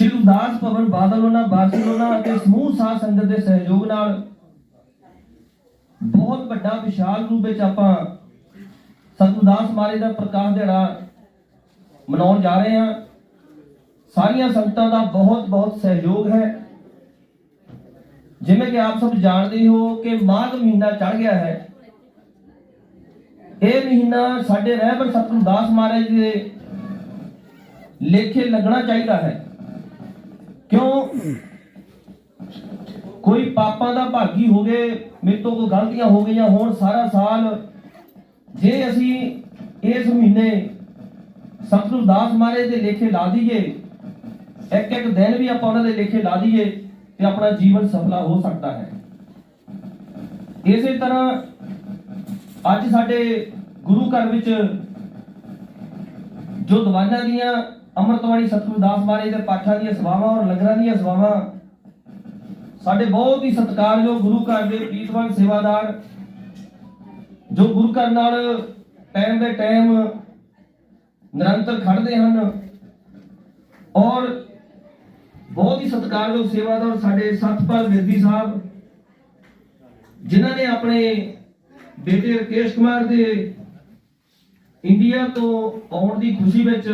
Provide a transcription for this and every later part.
ਸ਼੍ਰੀ ਗੁਰਦਾਸ ਭਵਨ ਬਾਦਲੋਨਾ Barcelona ਅਤੇ ਸਮੂਹ ਸਾਧ ਸੰਗਤ ਦੇ ਸਹਿਯੋਗ ਨਾਲ ਬਹੁਤ ਵੱਡਾ ਵਿਸ਼ਾਲ ਰੂਪ ਵਿੱਚ ਆਪਾਂ ਸਤਿਗੁਰਦਾਸ ਮਹਾਰਾਜ ਦਾ ਪ੍ਰਕਾਸ਼ ਦਿਹਾੜਾ ਮਨਾਉਣ ਜਾ ਰਹੇ ਹਾਂ। ਸਾਰੀਆਂ ਸੰਗਤਾਂ ਦਾ ਬਹੁਤ ਬਹੁਤ ਸਹਿਯੋਗ ਹੈ। ਜਿਵੇਂ ਕਿ ਆਪ ਸਭ ਜਾਣਦੇ ਹੋ ਕਿ ਮਾਘ ਮਹੀਨਾ ਚੜ ਗਿਆ ਹੈ। ਇਹ ਮਹੀਨਾ ਸਾਡੇ ਰਹਿਬਰ ਸਤਿਗੁਰਦਾਸ ਮਹਾਰਾਜ ਦੇ ਲੇਖੇ ਲੱਗਣਾ ਚਾਹੀਦਾ ਹੈ। ਕਿਉਂ ਕੋਈ ਪਾਪਾਂ ਦਾ ਭਾਗੀ ਹੋ ਗਏ ਮੇਰੇ ਤੋਂ ਕੋਈ ਗਲਤੀਆਂ ਹੋ ਗਈਆਂ ਹੋਣ ਸਾਰਾ ਸਾਲ, ਜੇ ਅਸੀਂ ਇਸ ਮਹੀਨੇ ਸਤਿਗੁਰੂ ਦਾਸ ਮਹਾਰਾਜ ਦੇ ਲੇਖੇ ਲਾ ਦਈਏ, ਇੱਕ ਇੱਕ ਦਿਨ ਵੀ ਆਪਾਂ ਉਹਨਾਂ ਦੇ ਲੇਖੇ ਲਾ ਦਈਏ, ਤੇ ਆਪਣਾ ਜੀਵਨ ਸਫਲਾ ਹੋ ਸਕਦਾ ਹੈ। ਇਸੇ ਤਰ੍ਹਾਂ ਅੱਜ ਸਾਡੇ ਗੁਰੂ ਘਰ ਵਿੱਚ ਜੋ ਦੀਵਾਨਾਂ ਦੀਆਂ ਅੰਮ੍ਰਿਤਵਾਣੀ ਸਤਿਗੁਰੂ ਦਾਸ ਮਹਾਰਾਜ ਦੇ ਪਾਠਾਂ ਦੀਆਂ ਸਭਾਵਾਂ ਔਰ ਲੰਗਰਾਂ ਦੀਆਂ ਸਭਾਵਾਂ ਸਾਡੇ ਬਹੁਤ ਹੀ ਸਤਿਕਾਰਯੋਗ ਗੁਰੂ ਘਰ ਦੇ ਪ੍ਰੀਤਵਾਨ ਸੇਵਾਦਾਰ, ਜੋ ਗੁਰੂ ਘਰ ਨਾਲ ਟਾਈਮ ਦੇ ਟਾਈਮ ਨਿਰੰਤਰ ਖੜਦੇ ਹਨ ਔਰ ਬਹੁਤ ਹੀ ਸਤਿਕਾਰਯੋਗ ਸੇਵਾਦਾਰ ਸਾਡੇ ਸਤਪਾਲ ਵਿਰਦੀ ਸਾਹਿਬ, ਜਿਨ੍ਹਾਂ ਨੇ ਆਪਣੇ ਬੇਟੇ ਰਕੇਸ਼ ਕੁਮਾਰ ਦੇ ਇੰਡੀਆ ਤੋਂ ਆਉਣ ਦੀ ਖੁਸ਼ੀ ਵਿੱਚ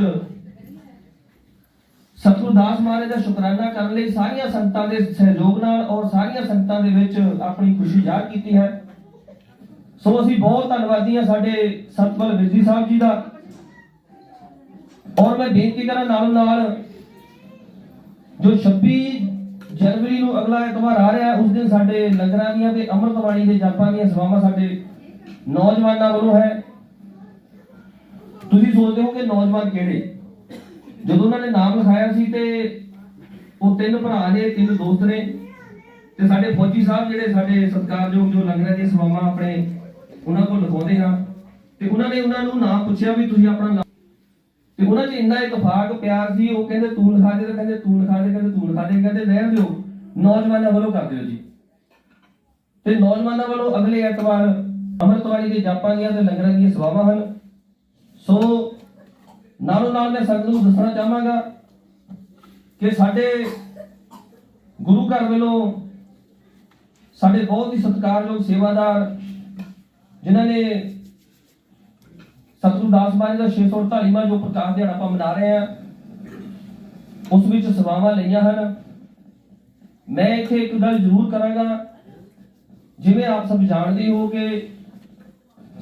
ਸਤਿਗੁਰੂ ਦਾਸ ਮਹਾਰਾਜ ਦਾ ਸ਼ੁਕਰਾਨਾ ਕਰਨ ਲਈ ਸਾਰੀਆਂ ਸੰਗਤਾਂ ਦੇ ਸਹਿਯੋਗ ਨਾਲ ਔਰ ਸਾਰੀਆਂ ਸੰਗਤਾਂ ਦੇ ਵਿੱਚ ਆਪਣੀ ਖੁਸ਼ੀ ਜ਼ਾਹਰ ਕੀਤੀ ਹੈ। ਸੋ ਅਸੀਂ ਬਹੁਤ ਧੰਨਵਾਦੀ ਹਾਂ ਸਾਡੇ ਸਤਪਾਲ ਵਿਰਦੀ ਸਾਹਿਬ ਜੀ ਦਾ। ਔਰ ਮੈਂ ਬੇਨਤੀ ਕਰਾਂ ਨਾਲੋਂ ਨਾਲ ਜੋ 26 ਜਨਵਰੀ ਨੂੰ ਅਗਲਾ ਐਤਵਾਰ ਆ ਰਿਹਾ, ਉਸ ਦਿਨ ਸਾਡੇ ਲੰਗਰਾਂ ਦੀਆਂ ਤੇ ਅੰਮ੍ਰਿਤਵਾਣੀ ਦੇ ਜਾਪਾਂ ਦੀਆਂ ਸੇਵਾਵਾਂ ਸਾਡੇ ਨੌਜਵਾਨਾਂ ਵੱਲੋਂ ਹੈ। ਤੁਸੀਂ ਸੋਚਦੇ ਹੋ ਕਿ ਨੌਜਵਾਨ ਕਿਹੜੇ? ਜਦੋਂ ਉਹਨਾਂ ਨੇ ਨਾਮ ਲਿਖਾਇਆ ਸੀ ਤੇ ਉਹ ਤਿੰਨ ਭਰਾ ਨੇ, ਤਿੰਨ ਦੋਸਤ ਨੇ ਤੇ ਸਾਡੇ ਫੌਜੀ ਸਾਹਿਬ ਜਿਹੜੇ ਸਾਡੇ ਸਤਿਕਾਰਯੋਗ ਜੋ ਲੰਗਰਾਂ ਦੀਆਂ ਸੇਵਾਵਾਂ ਆਪਣੇ ਉਹਨਾਂ ਕੋਲ ਲਿਖਾਉਂਦੇ ਹਾਂ ਤੇ ਉਹਨਾਂ ਨੇ ਉਹਨਾਂ ਨੂੰ ਨਾਮ ਪੁੱਛਿਆ ਵੀ ਤੁਸੀਂ ਆਪਣਾ ਨਾਮ ਤੇ ਉਹਨਾਂ 'ਚ ਇੰਨਾ ਇਤਫਾਕ, ਪਿਆਰ ਸੀ, ਉਹ ਕਹਿੰਦੇ ਤੂੰ ਲਿਖਾ ਦੇ ਤੇ ਕਹਿੰਦੇ ਤੂੰ ਲਿਖਾ ਦੇ, ਕਹਿੰਦੇ ਤੂੰ ਲਿਖਾ ਦੇ, ਕਹਿੰਦੇ ਰਹਿਣ ਦਿਓ, ਨੌਜਵਾਨਾਂ ਵੱਲੋਂ ਕਰ ਦਿਓ ਜੀ। ਤੇ ਨੌਜਵਾਨਾਂ ਵੱਲੋਂ ਅਗਲੇ ਐਤਵਾਰ ਅੰਮ੍ਰਿਤਵਾਰੀ ਦੇ ਜਾਪਾਂ ਦੀਆਂ ਤੇ ਲੰਗਰਾਂ ਦੀਆਂ ਸੇਵਾਵਾਂ ਹਨ। ਸੋ ਨਾਲੋਂ ਨਾਲ ਮੈਂ ਸੰਗਤ ਨੂੰ ਦੱਸਣਾ ਚਾਹਾਂਗਾ ਕਿ ਸਾਡੇ ਗੁਰੂ ਘਰ ਵੱਲੋਂ ਸਾਡੇ ਬਹੁਤ ਹੀ ਸਤਿਕਾਰਯੋਗ ਸੇਵਾਦਾਰ, ਜਿਨ੍ਹਾਂ ਨੇ ਸਤਿਗੁਰੂ ਦਾਸ ਮਹਾਰਾਜ ਦਾ 648ਵਾਂ ਜੋ ਪ੍ਰਕਾਸ਼ ਦਿਹਾੜਾ ਆਪਾਂ ਮਨਾ ਰਹੇ ਹਾਂ, ਉਸ ਵਿੱਚ ਸੇਵਾਵਾਂ ਲਈਆਂ ਹਨ। ਮੈਂ ਇੱਥੇ ਇੱਕ ਗੱਲ ਜ਼ਰੂਰ ਕਰਾਂਗਾ, ਜਿਵੇਂ ਆਪ ਸਭ ਜਾਣਦੇ ਹੋ ਕਿ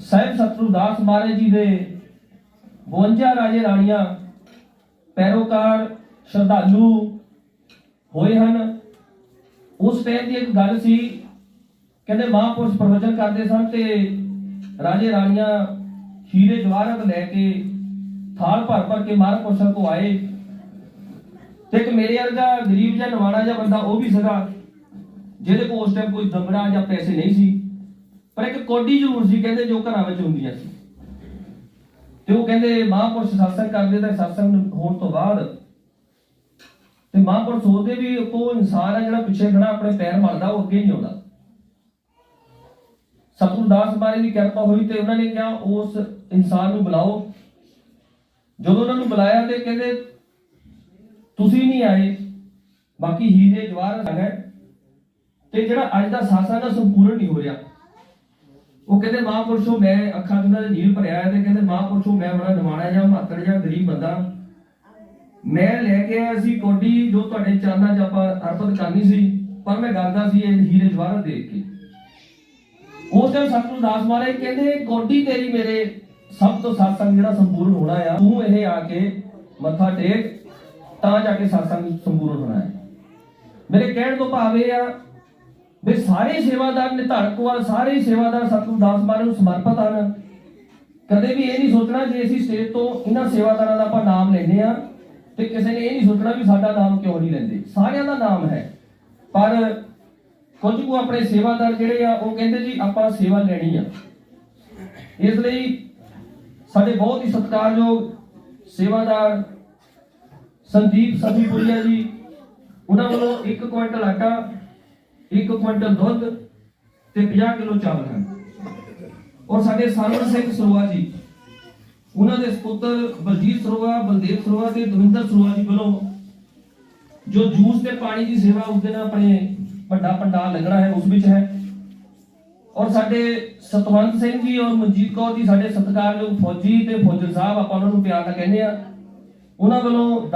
ਸਾਹਿਬ ਸਤਿਗੁਰੂ ਦਾਸ ਮਹਾਰਾਜ ਜੀ ਦੇ 52 ਰਾਜੇ ਰਾਣੀਆਂ, ਪੈਰੋਕਾਰ ਸ਼ਰਧਾਲੂ ਹੋਏ ਹਨ। ਉਸ ਟਾਈਮ ਦੀ ਇੱਕ ਗੱਲ ਸੀ, ਕਹਿੰਦੇ ਮਹਾਂਪੁਰਸ਼ ਪ੍ਰਵਚਨ ਕਰਦੇ ਸਨ ਤੇ ਰਾਜੇ ਰਾਣੀਆਂ ਹੀਰੇ ਜਵਾਹਰਤ ਲੈ ਕੇ ਥਾਲ ਭਰ ਭਰ ਕੇ ਮਹਾਂਪੁਰਸ਼ਾਂ ਕੋ ਆਏ। ਤੇ ਇੱਕ ਮੇਰੇ ਵਰਗਾ ਗਰੀਬ ਜਿਹਾ ਨਵਾਣਾ ਜਿਹਾ ਬੰਦਾ ਉਹ ਵੀ ਸੀਗਾ, ਜਿਹਦੇ ਕੋਲ ਉਸ ਟਾਈਮ ਕੋਈ ਦਮੜਾ ਜਾਂ ਪੈਸੇ ਨਹੀਂ ਸੀ। ਪਰ ਇੱਕ ਕੋਡੀ ਜ਼ਰੂਰ ਸੀ, ਕਹਿੰਦੇ ਜੋ ਘਰਾਂ ਵਿੱਚ ਹੁੰਦੀਆਂ ਸੀ। ਤੇ ਉਹ ਕਹਿੰਦੇ ਮਹਾਂਪੁਰਸ਼ ਸਤਸੰਗ ਕਰਦੇ ਤਾਂ ਸਤਸੰਗ ਹੋਣ ਤੋਂ ਬਾਅਦ ਤੇ ਮਹਾਂਪੁਰਸ਼ ਸੋਚਦੇ ਵੀ ਉਹ ਇਨਸਾਨ ਆ ਜਿਹੜਾ ਪਿੱਛੇ ਖੜਾ, ਆਪਣੇ ਪੈਰ ਮਲਦਾ ਉਹ ਅੱਗੇ ਨਹੀਂ ਆਉਂਦਾ। ਸਤਿਗੁਰੂ ਦਾਸ ਬਾਰੇ ਦੀ ਕਿਰਪਾ ਹੋਈ ਤੇ ਉਹਨਾਂ ਨੇ ਕਿਹਾ, ਉਸ ਇਨਸਾਨ ਨੂੰ ਬੁਲਾਓ। ਜਦੋਂ ਉਹਨਾਂ ਨੂੰ ਬੁਲਾਇਆ ਤੇ ਕਹਿੰਦੇ, ਤੁਸੀਂ ਨਹੀਂ ਆਏ, ਬਾਕੀ ਹੀਰੇ, ਜਵਾਹਰ ਹੈ ਤੇ ਜਿਹੜਾ ਅੱਜ ਦਾ ਸਾਸਾ ਦਾ ਸੰਪੂਰਨ ਨਹੀਂ ਹੋ ਰਿਹਾ। ਉਹ ਕਹਿੰਦੇ ਮਹਾਂਪੁਰਸ਼ੋ, ਮੈਂ ਅੱਖਾਂ ਤੋਂ ਉਹਨਾਂ ਨੀਲ ਭਰਿਆ ਹੈ ਤੇ ਕਹਿੰਦੇ ਮਹਾਂਪੁਰਸ਼ੋ, ਮੈਂ ਬੜਾ ਨਿਮਾਣਾ ਜਾਂ ਮਾਤੜ ਜਾਂ ਗਰੀਬ ਬੰਦਾ। ਮੈਂ ਲੈ ਕੇ ਆਇਆ ਸੀ ਕੋਡੀ ਜੋ ਤੁਹਾਡੇ ਚਰਨਾਂ 'ਚ ਆਪਾਂ ਅਰਪਿਤ ਕਰਨੀ ਸੀ, ਪਰ ਮੈਂ ਡਰਦਾ ਸੀ ਇਹ ਹੀਰੇ ਜਵਾਹਰ ਦੇਖ ਕੇ। ਉਸ ਦਿਨ ਸਤਿਗੁਰੂ ਦਾਸ ਮਹਾਰਾਜ ਕਹਿੰਦੇ, ਕੋਡੀ ਤੇਰੀ ਮੇਰੇ ਸਭ ਤੋਂ ਸਤਸੰਗ ਜਿਹੜਾ ਸੰਪੂਰਨ ਹੋਣਾ ਆ, ਤੂੰ ਇਹ ਆ ਕੇ ਮੱਥਾ ਟੇਕ, ਤਾਂ ਜਾ ਕੇ ਸਤਸੰਗ ਸੰਪੂਰਨ ਹੋਣਾ ਹੈ। ਮੇਰੇ ਕਹਿਣ ਤੋਂ ਭਾਵ ਇਹ ਆ ਵੀ ਸਾਰੇ ਸੇਵਾਦਾਰ ਨਿਧੜਕਵਾਲ ਸਾਰੇ ਸੇਵਾਦਾਰ ਸਤਿਗੁਰੂ ਦਾਸ ਮਹਾਰਾਜ ਨੂੰ ਸਮਰਪਿਤ ਹਨ। ਕਦੇ ਵੀ ਇਹ ਨਹੀਂ ਸੋਚਣਾ ਜੇ ਅਸੀਂ ਸਟੇਜ ਤੋਂ ਇਹਨਾਂ ਸੇਵਾਦਾਰਾਂ ਦਾ ਆਪਾਂ ਨਾਮ ਲੈਨੇ ਆ ਤੇ ਕਿਸੇ ਨੇ ਇਹ ਨਹੀਂ ਸੋਚਣਾ ਵੀ ਸਾਡਾ ਨਾਮ ਕਿਉਂ ਨਹੀਂ ਲੈਂਦੇ। ਸਾਰਿਆਂ ਦਾ ਨਾਮ ਹੈ। ਪਰ ਕੁਝ ਕੁ ਆਪਣੇ ਸੇਵਾਦਾਰ ਜਿਹੜੇ ਆ, ਉਹ ਕਹਿੰਦੇ ਜੀ ਆਪਾਂ ਸੇਵਾ ਲੈਣੀ ਆ। ਇਸ ਲਈ ਸਾਡੇ ਬਹੁਤ ਹੀ ਸਤਿਕਾਰਯੋਗ ਸੇਵਾਦਾਰ ਸੰਦੀਪ ਸਭੀਪੁਰੀਆ ਜੀ, ਉਹਨਾਂ ਵੱਲੋਂ 1 ਕੁਇੰਟਲ ਆਟਾ 1 ਕੁਇੰਟਲ ਦੁੱਧ ਤੇ 50 ਕਿਲੋ ਚਾਵਲ ਹਨ। ਔਰ ਸਾਡੇ ਸਰਵਣ ਸਿੰਘ ਸਰੋਆ ਜੀ, ਉਹਨਾਂ ਦੇ ਸੁਪੁੱਤਰ ਬਲਜੀਤ ਸਰੋਆ, ਬਲਦੇਵ ਸਰੋਆ ਤੇ ਦਵਿੰਦਰ ਸਰੋਆ ਜੀ ਵੱਲੋਂ ਜੋ ਜੂਸ ਤੇ ਪਾਣੀ ਦੀ ਸੇਵਾ ਉਸ ਦਿਨ ਆਪਣੇ ਵੱਡਾ ਪੰਡਾਲ ਲੱਗਣਾ ਹੈ, ਉਸ ਵਿੱਚ ਹੈ। ਔਰ ਸਾਡੇ ਸਤਵੰਤ ਸਿੰਘ ਜੀ ਔਰ ਮਨਜੀਤ ਕੌਰ ਜੀ ਸਾਡੇ ਸਤਿਕਾਰਯੋਗ ਫੌਜੀ ਤੇ ਫੌਜਲ ਸਾਹਿਬ, ਆਪਾਂ ਉਹਨਾਂ ਨੂੰ ਪਿਆਰ ਨਾਲ ਕਹਿੰਦੇ ਆ ਉਹਨਾਂ ਵੱਲੋਂ